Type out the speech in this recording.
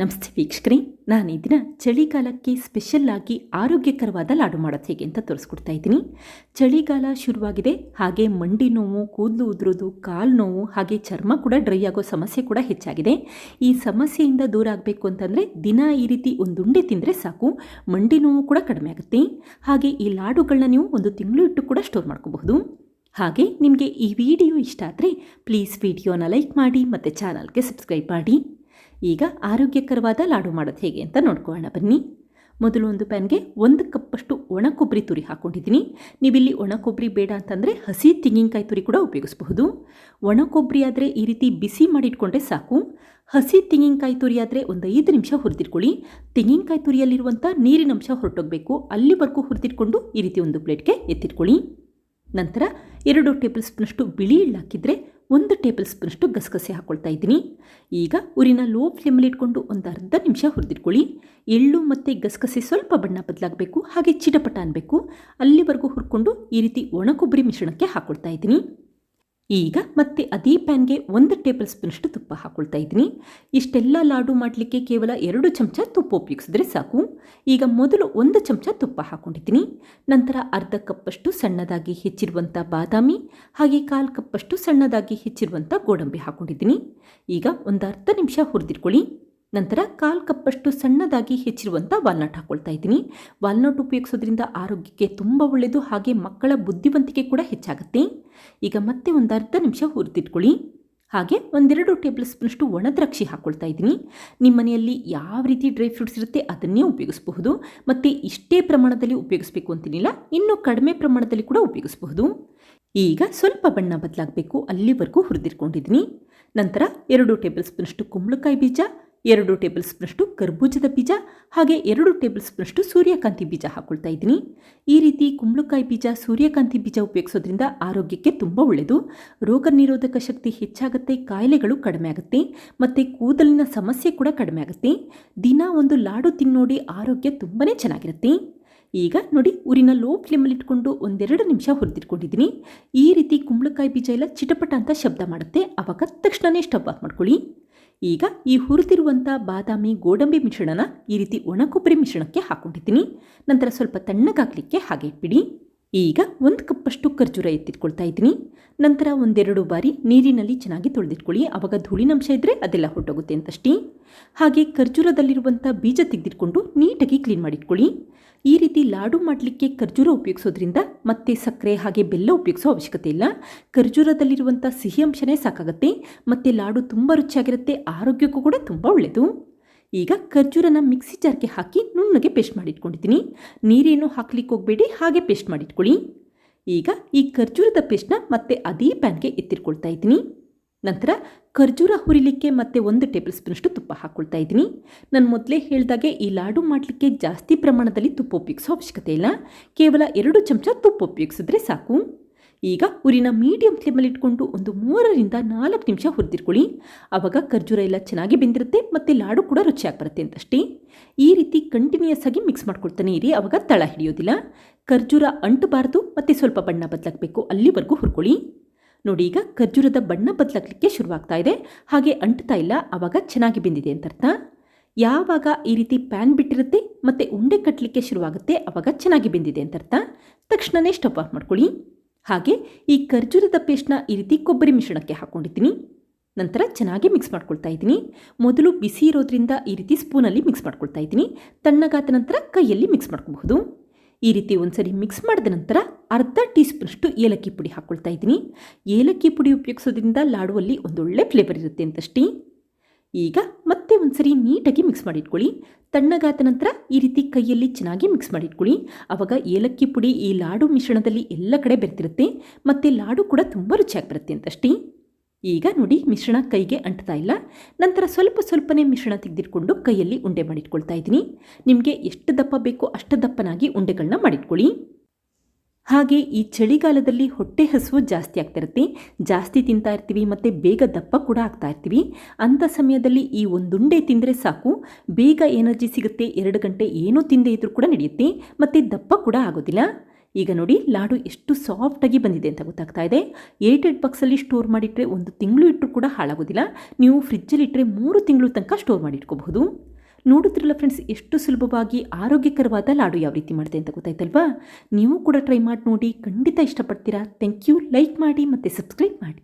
ನಮಸ್ತೆ ವೀಕ್ಷಕರೇ, ನಾನು ಈ ದಿನ ಚಳಿಗಾಲಕ್ಕೆ ಸ್ಪೆಷಲ್ ಆಗಿ ಆರೋಗ್ಯಕರವಾದ ಲಾಡು ಮಾಡೋದು ಹೇಗೆ ಅಂತ ತೋರಿಸ್ಕೊಡ್ತಾ ಇದ್ದೀನಿ. ಚಳಿಗಾಲ ಶುರುವಾಗಿದೆ, ಹಾಗೆ ಮಂಡಿ ನೋವು, ಕೂದಲು ಉದುರೋದು, ಕಾಲು ನೋವು, ಹಾಗೆ ಚರ್ಮ ಕೂಡ ಡ್ರೈ ಆಗೋ ಸಮಸ್ಯೆ ಕೂಡ ಹೆಚ್ಚಾಗಿದೆ. ಈ ಸಮಸ್ಯೆಯಿಂದ ದೂರ ಆಗಬೇಕು ಅಂತಂದರೆ ದಿನ ಈ ರೀತಿ ಒಂದು ಉಂಡೆ ತಿಂದರೆ ಸಾಕು, ಮಂಡಿ ನೋವು ಕೂಡ ಕಡಿಮೆ ಆಗುತ್ತೆ. ಹಾಗೆ ಈ ಲಾಡುಗಳನ್ನ ನೀವು ಒಂದು ತಿಂಗಳು ಇಟ್ಟು ಕೂಡ ಸ್ಟೋರ್ ಮಾಡ್ಕೋಬಹುದು. ಹಾಗೆ ನಿಮಗೆ ಈ ವಿಡಿಯೋ ಇಷ್ಟ ಆದರೆ ಪ್ಲೀಸ್ ವಿಡಿಯೋನ ಲೈಕ್ ಮಾಡಿ ಮತ್ತು ಚಾನಲ್ಗೆ ಸಬ್ಸ್ಕ್ರೈಬ್ ಮಾಡಿ. ಈಗ ಆರೋಗ್ಯಕರವಾದ ಲಾಡು ಮಾಡೋದು ಹೇಗೆ ಅಂತ ನೋಡ್ಕೊಳ್ಳೋಣ. ಬನ್ನಿ. ಮೊದಲು ಒಂದು ಪ್ಯಾನ್ಗೆ ಒಂದು ಕಪ್ಪಷ್ಟು ಒಣ ಕೊಬ್ಬರಿ ತುರಿ ಹಾಕ್ಕೊಂಡಿದ್ದೀನಿ. ನೀವಿಲ್ಲಿ ಒಣ ಕೊಬ್ಬರಿ ಬೇಡ ಅಂತಂದರೆ ಹಸಿ ತೆಂಗಿನಕಾಯಿ ತುರಿ ಕೂಡ ಉಪಯೋಗಿಸಬಹುದು. ಒಣ ಕೊಬ್ಬರಿ ಆದರೆ ಈ ರೀತಿ ಬಿಸಿ ಮಾಡಿಟ್ಕೊಂಡ್ರೆ ಸಾಕು. ಹಸಿ ತೆಂಗಿನಕಾಯಿ ತುರಿ ಆದರೆ ಒಂದು ಐದು ನಿಮಿಷ ಹುರಿದಿಟ್ಕೊಳ್ಳಿ. ತೆಂಗಿನಕಾಯಿ ತುರಿಯಲ್ಲಿರುವಂಥ ನೀರಿನಂಶ ಹೊರಟೋಗಬೇಕು. ಅಲ್ಲಿವರೆಗೂ ಹುರಿದಿಟ್ಕೊಂಡು ಈ ರೀತಿ ಒಂದು ಪ್ಲೇಟ್ಗೆ ಎತ್ತಿಟ್ಕೊಳ್ಳಿ. ನಂತರ ಎರಡು ಟೇಬಲ್ ಸ್ಪೂನಷ್ಟು ಬಿಳಿ ಎಳ್ಳು ಹಾಕಿದರೆ ಒಂದು ಟೇಬಲ್ ಸ್ಪೂನಷ್ಟು ಗಸಗಸೆ ಹಾಕ್ಕೊಳ್ತಾ ಇದ್ದೀನಿ. ಈಗ ಊರಿನ ಲೋ ಫ್ಲೇಮಲ್ಲಿ ಇಟ್ಕೊಂಡು ಒಂದು ಅರ್ಧ ನಿಮಿಷ ಹುರಿದಿಟ್ಕೊಳ್ಳಿ. ಎಳ್ಳು ಮತ್ತು ಗಸಗಸೆ ಸ್ವಲ್ಪ ಬಣ್ಣ ಬದಲಾಗಬೇಕು, ಹಾಗೆ ಚಿಟಪಟ ಅನ್ನಬೇಕು ಅಲ್ಲಿವರೆಗೂ ಹುರ್ಕೊಂಡು ಈ ರೀತಿ ಒಣ ಕೊಬ್ಬರಿ ಮಿಶ್ರಣಕ್ಕೆ ಹಾಕ್ಕೊಳ್ತಾ ಇದ್ದೀನಿ. ಈಗ ಮತ್ತೆ ಅದೇ ಪ್ಯಾನ್ಗೆ ಒಂದು ಟೇಬಲ್ ಸ್ಪೂನಷ್ಟು ತುಪ್ಪ ಹಾಕ್ಕೊಳ್ತಾ ಇದ್ದೀನಿ. ಇಷ್ಟೆಲ್ಲ ಲಾಡು ಮಾಡಲಿಕ್ಕೆ ಕೇವಲ ಎರಡು ಚಮಚ ತುಪ್ಪ ಉಪಯೋಗಿಸಿದ್ರೆ ಸಾಕು. ಈಗ ಮೊದಲು ಒಂದು ಚಮಚ ತುಪ್ಪ ಹಾಕೊಂಡಿದ್ದೀನಿ. ನಂತರ ಅರ್ಧ ಕಪ್ಪಷ್ಟು ಸಣ್ಣದಾಗಿ ಹೆಚ್ಚಿರುವಂಥ ಬಾದಾಮಿ, ಹಾಗೆ ಕಾಲು ಕಪ್ಪಷ್ಟು ಸಣ್ಣದಾಗಿ ಹೆಚ್ಚಿರುವಂಥ ಗೋಡಂಬಿ ಹಾಕ್ಕೊಂಡಿದ್ದೀನಿ ಈಗ ಒಂದು ಅರ್ಧ ನಿಮಿಷ ಹುರಿದಿಟ್ಕೊಳ್ಳಿ. ನಂತರ ಕಾಲು ಕಪ್ಪಷ್ಟು ಸಣ್ಣದಾಗಿ ಹೆಚ್ಚಿರುವಂಥ ವಾಲ್ನಟ್ ಹಾಕ್ಕೊಳ್ತಾ ಇದ್ದೀನಿ. ವಾಲ್ನಟ್ ಉಪಯೋಗಿಸೋದ್ರಿಂದ ಆರೋಗ್ಯಕ್ಕೆ ತುಂಬ ಒಳ್ಳೆಯದು ಹಾಗೆ ಮಕ್ಕಳ ಬುದ್ಧಿವಂತಿಕೆ ಕೂಡ ಹೆಚ್ಚಾಗುತ್ತೆ. ಈಗ ಮತ್ತೆ ಒಂದು ಅರ್ಧ ನಿಮಿಷ ಹುರಿದಿಟ್ಕೊಳ್ಳಿ. ಹಾಗೆ ಒಂದೆರಡು ಟೇಬಲ್ ಸ್ಪೂನಷ್ಟು ಒಣದ್ರಾಕ್ಷಿ ಹಾಕ್ಕೊಳ್ತಾ ಇದ್ದೀನಿ. ನಿಮ್ಮ ಮನೆಯಲ್ಲಿ ಯಾವ ರೀತಿ ಡ್ರೈ ಫ್ರೂಟ್ಸ್ ಇರುತ್ತೆ ಅದನ್ನೇ ಉಪಯೋಗಿಸಬಹುದು. ಮತ್ತು ಇಷ್ಟೇ ಪ್ರಮಾಣದಲ್ಲಿ ಉಪಯೋಗಿಸಬೇಕು ಅಂತೀನಿಲ್ಲ, ಇನ್ನೂ ಕಡಿಮೆ ಪ್ರಮಾಣದಲ್ಲಿ ಕೂಡ ಉಪಯೋಗಿಸಬಹುದು. ಈಗ ಸ್ವಲ್ಪ ಬಣ್ಣ ಬದಲಾಗಬೇಕು, ಅಲ್ಲಿವರೆಗೂ ಹುರಿದಿಟ್ಕೊಂಡಿದ್ದೀನಿ. ನಂತರ ಎರಡು ಟೇಬಲ್ ಸ್ಪೂನಷ್ಟು ಕುಂಬಳಕಾಯಿ ಬೀಜ ಎರಡು ಟೇಬಲ್ ಸ್ಪೂನಷ್ಟು ಕರ್ಬೂಜದ ಬೀಜ ಹಾಗೆ ಎರಡು ಟೇಬಲ್ ಸ್ಪೂನಷ್ಟು ಸೂರ್ಯಕಾಂತಿ ಬೀಜ ಹಾಕ್ಕೊಳ್ತಾ ಇದ್ದೀನಿ. ಈ ರೀತಿ ಕುಂಬಳಕಾಯಿ ಬೀಜ ಸೂರ್ಯಕಾಂತಿ ಬೀಜ ಉಪಯೋಗಿಸೋದ್ರಿಂದ ಆರೋಗ್ಯಕ್ಕೆ ತುಂಬ ಒಳ್ಳೆಯದು ರೋಗ ನಿರೋಧಕ ಶಕ್ತಿ ಹೆಚ್ಚಾಗುತ್ತೆ, ಕಾಯಿಲೆಗಳು ಕಡಿಮೆ ಆಗುತ್ತೆ, ಮತ್ತು ಕೂದಲಿನ ಸಮಸ್ಯೆ ಕೂಡ ಕಡಿಮೆ ಆಗುತ್ತೆ. ದಿನ ಒಂದು ಲಾಡು ತಿನ್ನೋಡಿ ಆರೋಗ್ಯ ತುಂಬಾ ಚೆನ್ನಾಗಿರುತ್ತೆ. ಈಗ ನೋಡಿ ಊರಿನ ಲೋ ಫ್ಲೇಮಲ್ಲಿ ಇಟ್ಕೊಂಡು ಒಂದೆರಡು ನಿಮಿಷ ಹುರಿದಿಟ್ಕೊಂಡಿದ್ದೀನಿ. ಈ ರೀತಿ ಕುಂಬಳಕಾಯಿ ಬೀಜ ಎಲ್ಲ ಚಿಟಪಟ ಅಂತ ಶಬ್ದ ಮಾಡುತ್ತೆ. ಆವಾಗ ತಕ್ಷಣವೇ ಸ್ಟವ್ ಆಫ್ ಮಾಡ್ಕೊಳ್ಳಿ. ಈಗ ಈ ಹುರಿದಿರುವಂಥ ಬಾದಾಮಿ ಗೋಡಂಬಿ ಮಿಶ್ರಣನ ಈ ರೀತಿ ಒಣ ಕೊಬ್ಬರಿ ಮಿಶ್ರಣಕ್ಕೆ ಹಾಕ್ಕೊಂಡಿದ್ದೀನಿ ನಂತರ ಸ್ವಲ್ಪ ತಣ್ಣಗಾಗಲಿಕ್ಕೆ ಹಾಗೆ ಇಟ್ಬಿಡಿ. ಈಗ ಒಂದು ಕಪ್ಪಷ್ಟು ಖರ್ಜೂರ ಎತ್ತಿಟ್ಕೊಳ್ತಾ ಇದ್ದೀನಿ. ನಂತರ ಒಂದೆರಡು ಬಾರಿ ನೀರಿನಲ್ಲಿ ಚೆನ್ನಾಗಿ ತೊಳೆದಿಟ್ಕೊಳ್ಳಿ. ಆವಾಗ ಧೂಳಿನಂಶ ಇದ್ದರೆ ಅದೆಲ್ಲ ಹೊರಟೋಗುತ್ತೆ ಅಂತಷ್ಟೇ. ಹಾಗೆ ಖರ್ಜೂರದಲ್ಲಿರುವಂಥ ಬೀಜ ತೆಗೆದಿಟ್ಕೊಂಡು ನೀಟಾಗಿ ಕ್ಲೀನ್ ಮಾಡಿಟ್ಕೊಳ್ಳಿ. ಈ ರೀತಿ ಲಾಡು ಮಾಡಲಿಕ್ಕೆ ಖರ್ಜೂರ ಉಪಯೋಗಿಸೋದ್ರಿಂದ ಮತ್ತೆ ಸಕ್ಕರೆ ಹಾಗೆ ಬೆಲ್ಲ ಉಪಯೋಗಿಸೋ ಅವಶ್ಯಕತೆ ಇಲ್ಲ. ಖರ್ಜೂರದಲ್ಲಿರುವಂಥ ಸಿಹಿ ಅಂಶನೇ ಸಾಕಾಗುತ್ತೆ. ಮತ್ತು ಲಾಡು ತುಂಬ ರುಚಿಯಾಗಿರುತ್ತೆ. ಆರೋಗ್ಯಕ್ಕೂ ಕೂಡ ತುಂಬ ಒಳ್ಳೆಯದು ಈಗ ಖರ್ಜೂರನ ಮಿಕ್ಸಿ ಜಾರ್ಗೆ ಹಾಕಿ ನುಣ್ಣಗೆ ಪೇಸ್ಟ್ ಮಾಡಿಟ್ಕೊಂಡಿದ್ದೀನಿ. ನೀರೇನು ಹಾಕ್ಲಿಕ್ಕೆ ಹೋಗಬೇಡಿ, ಹಾಗೆ ಪೇಸ್ಟ್ ಮಾಡಿಟ್ಕೊಳ್ಳಿ. ಈಗ ಈ ಖರ್ಜೂರದ ಪೇಸ್ಟ್ನ ಮತ್ತೆ ಅದೇ ಪ್ಯಾನ್ಗೆ ಎತ್ತಿಟ್ಕೊಳ್ತಾ ಇದ್ದೀನಿ. ನಂತರ ಖರ್ಜೂರ ಹುರಿಲಿಕ್ಕೆ ಮತ್ತೆ ಒಂದು ಟೇಬಲ್ ಸ್ಪೂನಷ್ಟು ತುಪ್ಪ ಹಾಕ್ಕೊಳ್ತಾ ಇದ್ದೀನಿ. ನಾನು ಮೊದಲೇ ಹೇಳಿದಾಗೆ ಈ ಲಾಡು ಮಾಡಲಿಕ್ಕೆ ಜಾಸ್ತಿ ಪ್ರಮಾಣದಲ್ಲಿ ತುಪ್ಪ ಉಪಯೋಗಿಸೋ ಅವಶ್ಯಕತೆ ಇಲ್ಲ. ಕೇವಲ ಎರಡು ಚಮಚ ತುಪ್ಪ ಉಪಯೋಗಿಸಿದ್ರೆ ಸಾಕು. ಈಗ ಉರಿನ ಮೀಡಿಯಂ ಫ್ಲೇಮಲ್ಲಿ ಇಟ್ಕೊಂಡು ಒಂದು ಮೂರರಿಂದ ನಾಲ್ಕು ನಿಮಿಷ ಹುರಿದಿಟ್ಕೊಳ್ಳಿ ಆವಾಗ ಖರ್ಜೂರ ಎಲ್ಲ ಚೆನ್ನಾಗಿ ಬೆಂದಿರುತ್ತೆ ಮತ್ತು ಲಾಡು ಕೂಡ ರುಚಿಯಾಗಿ ಬರುತ್ತೆ ಅಂತಷ್ಟೇ. ಈ ರೀತಿ ಕಂಟಿನ್ಯೂಸ್ ಆಗಿ ಮಿಕ್ಸ್ ಮಾಡ್ಕೊಳ್ತಾನೆ ಇರಿ ಆವಾಗ ತಳ ಹಿಡಿಯೋದಿಲ್ಲ. ಖರ್ಜೂರ ಅಂಟಬಾರ್ದು ಮತ್ತು ಸ್ವಲ್ಪ ಬಣ್ಣ ಬದಲಾಗಬೇಕು ಅಲ್ಲಿವರೆಗೂ ಹುರ್ಕೊಳ್ಳಿ. ನೋಡಿ ಈಗ ಖರ್ಜೂರದ ಬಣ್ಣ ಬದಲಾಗಲಿಕ್ಕೆ ಶುರುವಾಗ್ತಾ ಇದೆ. ಹಾಗೆ ಅಂಟ್ತಾ ಇಲ್ಲ ಆವಾಗ ಚೆನ್ನಾಗಿ ಬೆಂದಿದೆ ಅಂತ ಅರ್ಥ ಯಾವಾಗ ಈ ರೀತಿ ಪ್ಯಾನ್ ಬಿಟ್ಟಿರುತ್ತೆ ಮತ್ತು ಉಂಡೆ ಕಟ್ಟಲಿಕ್ಕೆ ಶುರುವಾಗುತ್ತೆ ಆವಾಗ ಚೆನ್ನಾಗಿ ಬೆಂದಿದೆ ಅಂತ ಅರ್ಥ ತಕ್ಷಣವೇ ಸ್ಟವ್ ಆಫ್ ಮಾಡ್ಕೊಳ್ಳಿ. ಹಾಗೆ ಈ ಖರ್ಜೂರದ ಪೇಸ್ಟ್ನ ಈ ರೀತಿ ಕೊಬ್ಬರಿ ಮಿಶ್ರಣಕ್ಕೆ ಹಾಕ್ಕೊಂಡಿದ್ದೀನಿ ನಂತರ ಚೆನ್ನಾಗಿ ಮಿಕ್ಸ್ ಮಾಡ್ಕೊಳ್ತಾ ಇದ್ದೀನಿ. ಮೊದಲು ಬಿಸಿ ಇರೋದ್ರಿಂದ ಈ ರೀತಿ ಸ್ಪೂನಲ್ಲಿ ಮಿಕ್ಸ್ ಮಾಡ್ಕೊಳ್ತಾ ಇದ್ದೀನಿ. ತಣ್ಣಗಾದ ನಂತರ ಕೈಯಲ್ಲಿ ಮಿಕ್ಸ್ ಮಾಡ್ಕೋಬಹುದು. ಈ ರೀತಿ ಒಂದ್ಸರಿ ಮಿಕ್ಸ್ ಮಾಡಿದ ನಂತರ ಅರ್ಧ ಟೀ ಸ್ಪೂನಷ್ಟು ಏಲಕ್ಕಿ ಪುಡಿ ಹಾಕ್ಕೊಳ್ತಾ ಇದ್ದೀನಿ. ಏಲಕ್ಕಿ ಪುಡಿ ಉಪಯೋಗಿಸೋದ್ರಿಂದ ಲಾಡುವಲ್ಲಿ ಒಂದೊಳ್ಳೆ ಫ್ಲೇವರ್ ಇರುತ್ತೆ ಅಂತಷ್ಟೇ. ಈಗ ಮತ್ತೆ ಒಂದ್ಸರಿ ನೀಟಾಗಿ ಮಿಕ್ಸ್ ಮಾಡಿಟ್ಕೊಳ್ಳಿ. ತಣ್ಣಗಾದ ನಂತರ ಈ ರೀತಿ ಕೈಯಲ್ಲಿ ಚೆನ್ನಾಗಿ ಮಿಕ್ಸ್ ಮಾಡಿಟ್ಕೊಳ್ಳಿ. ಆವಾಗ ಏಲಕ್ಕಿ ಪುಡಿ ಈ ಲಾಡು ಮಿಶ್ರಣದಲ್ಲಿ ಎಲ್ಲ ಕಡೆ ಬೆರೆತಿರುತ್ತೆ ಮತ್ತು ಲಾಡು ಕೂಡ ತುಂಬ ರುಚಿಯಾಗಿ ಬರುತ್ತೆ ಅಂತಷ್ಟೇ. ಈಗ ನೋಡಿ ಮಿಶ್ರಣ ಕೈಗೆ ಅಂಟ್ತಾ ಇಲ್ಲ. ನಂತರ ಸ್ವಲ್ಪ ಸ್ವಲ್ಪನೇ ಮಿಶ್ರಣ ತೆಗೆದಿಟ್ಕೊಂಡು ಕೈಯಲ್ಲಿ ಉಂಡೆ ಮಾಡಿಟ್ಕೊಳ್ತಾ ಇದ್ದೀನಿ. ನಿಮಗೆ ಎಷ್ಟು ದಪ್ಪ ಬೇಕೋ ಅಷ್ಟು ದಪ್ಪನಾಗಿ ಉಂಡೆಗಳನ್ನ ಮಾಡಿಟ್ಕೊಳ್ಳಿ. ಹಾಗೆ ಈ ಚಳಿಗಾಲದಲ್ಲಿ ಹೊಟ್ಟೆ ಹಸುವು ಜಾಸ್ತಿ ಆಗ್ತಿರುತ್ತೆ, ಜಾಸ್ತಿ ತಿಂತಾ ಇರ್ತೀವಿ ಮತ್ತು ಬೇಗ ದಪ್ಪ ಕೂಡ ಆಗ್ತಾ ಇರ್ತೀವಿ. ಅಂಥ ಸಮಯದಲ್ಲಿ ಈ ಒಂದುಂಡೆ ತಿಂದರೆ ಸಾಕು. ಬೇಗ ಎನರ್ಜಿ ಸಿಗುತ್ತೆ, ಎರಡು ಗಂಟೆ ಏನೂ ತಿಂದೇ ಇದ್ರೂ ಕೂಡ ನಡೆಯುತ್ತೆ, ಮತ್ತು ದಪ್ಪ ಕೂಡ ಆಗೋದಿಲ್ಲ. ಈಗ ನೋಡಿ, ಲಾಡು ಎಷ್ಟು ಸಾಫ್ಟಾಗಿ ಬಂದಿದೆ ಅಂತ ಗೊತ್ತಾಗ್ತಾ ಇದೆ. ಏಟೆಡ್ ಬಾಕ್ಸಲ್ಲಿ ಸ್ಟೋರ್ ಮಾಡಿಟ್ಟರೆ ಒಂದು ತಿಂಗಳು ಇಟ್ಟರು ಕೂಡ ಹಾಳಾಗೋದಿಲ್ಲ. ನೀವು ಫ್ರಿಜ್ಜಲ್ಲಿ ಇಟ್ಟರೆ ಮೂರು ತಿಂಗಳು ತನಕ ಸ್ಟೋರ್ ಮಾಡಿ ನೋಡುತ್ತಿರಲ್ಲ ಫ್ರೆಂಡ್ಸ್ ಎಷ್ಟು ಸುಲಭವಾಗಿ ಆರೋಗ್ಯಕರವಾದ ಲಾಡು ಯಾವ ರೀತಿ ಮಾಡಿದೆ ಅಂತ ಗೊತ್ತಾಯ್ತಲ್ವಾ? ನೀವು ಕೂಡ ಟ್ರೈ ಮಾಡಿ ನೋಡಿ, ಖಂಡಿತ ಇಷ್ಟಪಡ್ತೀರಾ. ಥ್ಯಾಂಕ್ ಯು ಲೈಕ್ ಮಾಡಿ ಮತ್ತು ಸಬ್ಸ್ಕ್ರೈಬ್ ಮಾಡಿ.